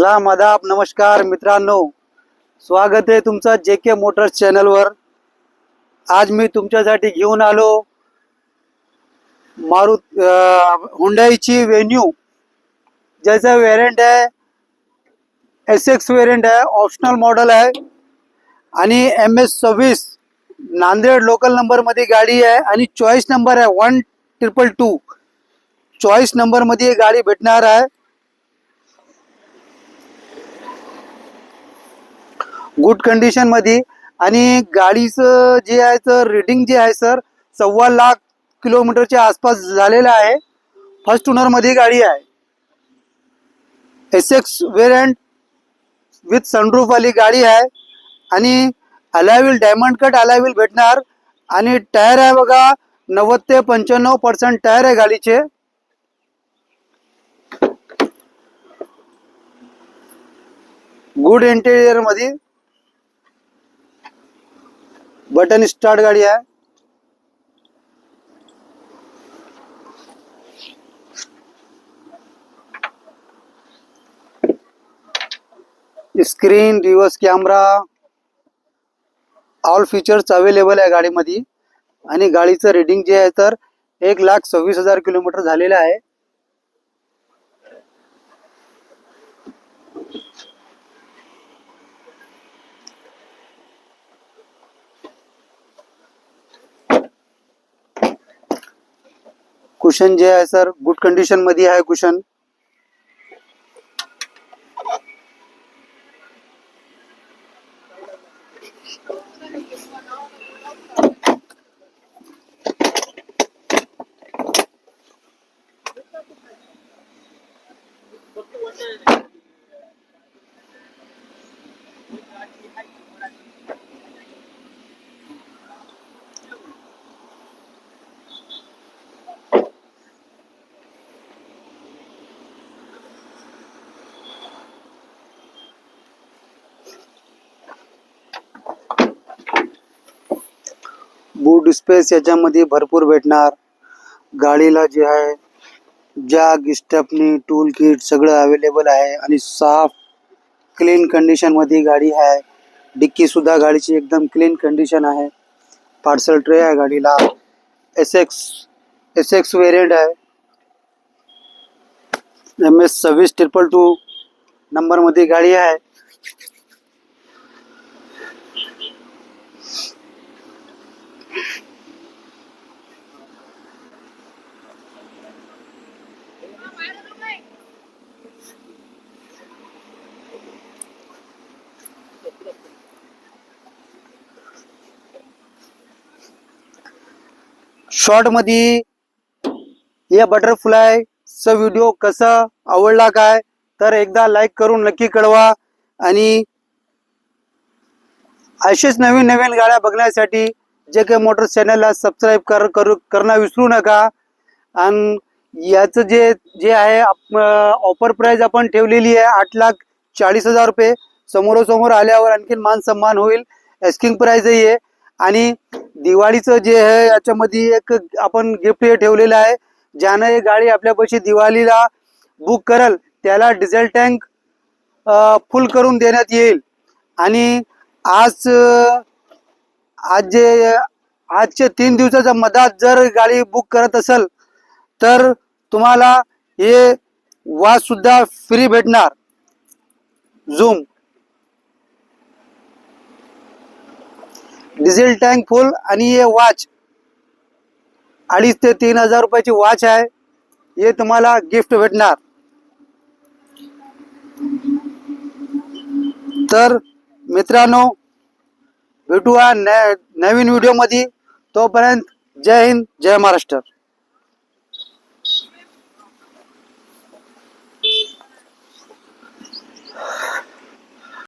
सलाम आदाब नमस्कार मित्रांनो. स्वागत आहे तुमचं जे के मोटर्स चॅनलवर. आज मी तुमच्यासाठी घेऊन आलो मारु हुंडाईची वेन्यू ज्याचा वेरियंट आहे एस एक्स वेरियंट आहे ऑप्शनल मॉडेल आहे आणि एम एस सव्वीस नांदेड लोकल नंबरमध्ये गाडी आहे आणि चॉईस नंबर आहे वन ट्रिपल टू चॉईस नंबरमध्ये गाडी भेटणार आहे. गुड कंडिशनमध्ये आणि गाडीचं जे आहे तर रेटिंग जे आहे सर सव्वा लाख किलोमीटरच्या आसपास झालेलं आहे. फर्स्ट ओनरमध्ये गाडी आहे. S X variant with sunroof वाली गाडी आहे. आणि अलायविल डायमंड कट अलायविल भेटणार. आणि टायर आहे बघा नव्वद ते पंच्याण्णव पर्सेंट टायर आहे गाडीचे. गुड इंटेरियरमध्ये बटन स्टार्ट गाडी आहे. Screen reverse camera all features available आहे गाडीमध्ये. आणि गाडीचं रेटिंग जे आहे तर एक लाख सव्वीस हजार किलोमीटर झालेलं आहे. कुशन जे है सर गुड कंडिशन मध्य है कुशन बूट स्पेस याच्यामध्ये भरपूर भेटणार. गाडीला जे आहे जॅग स्टेपनी टूल किट सगळं अवेलेबल आणि साफ़ क्लीन कंडिशन मध्ये गाडी आहे. डिक्की सुद्धा गाडीची एकदम क्लीन कंडिशन आहे. पार्सल ट्रे आहे गाडीला. S X S X variant आहे. एम एस सव्वीस ट्रिपल टू नंबर नंबरमध्ये गाडी आहे. शॉर्टमध्ये या बटरफ्लायचा व्हिडिओ कसा आवडला काय तर एकदा लाईक करून नक्की कळवा. आणि असेच नवीन नवीन गाड्या बघण्यासाठी जे काही मोटर चॅनलला सबस्क्राईब कर करू करणं विसरू नका. आणि याचं जे जे आहे ऑफर प्राईज आपण ठेवलेली आहे आठ लाख चाळीस हजार रुपये. समोरासमोर आल्यावर आणखीन मान सन्मान होईल एस्किंग प्राईजही आहे. आणि दिवाळीचं जे आहे याच्यामध्ये एक आपण गिफ्ट हे ठेवलेलं आहे. ज्यानं हे गाडी आपल्यापाशी दिवाळीला बुक करल त्याला डिझेल टँक फुल करून देण्यात येईल. आणि आज आज जे आजचे तीन दिवसाचा मधात जर गाडी बुक करत असेल तर तुम्हाला हे वाच सुद्धा फ्री भेटणार. झूम डिझेल टँक फुल आणि हे वॉच. अडीच ते तीन हजार रुपयाची वॉच आहे. हे तुम्हाला गिफ्ट भेटणार. तर मित्रांनो भेटूया हा नवीन व्हिडिओमध्ये तोपर्यंत जय हिंद जय महाराष्ट्र.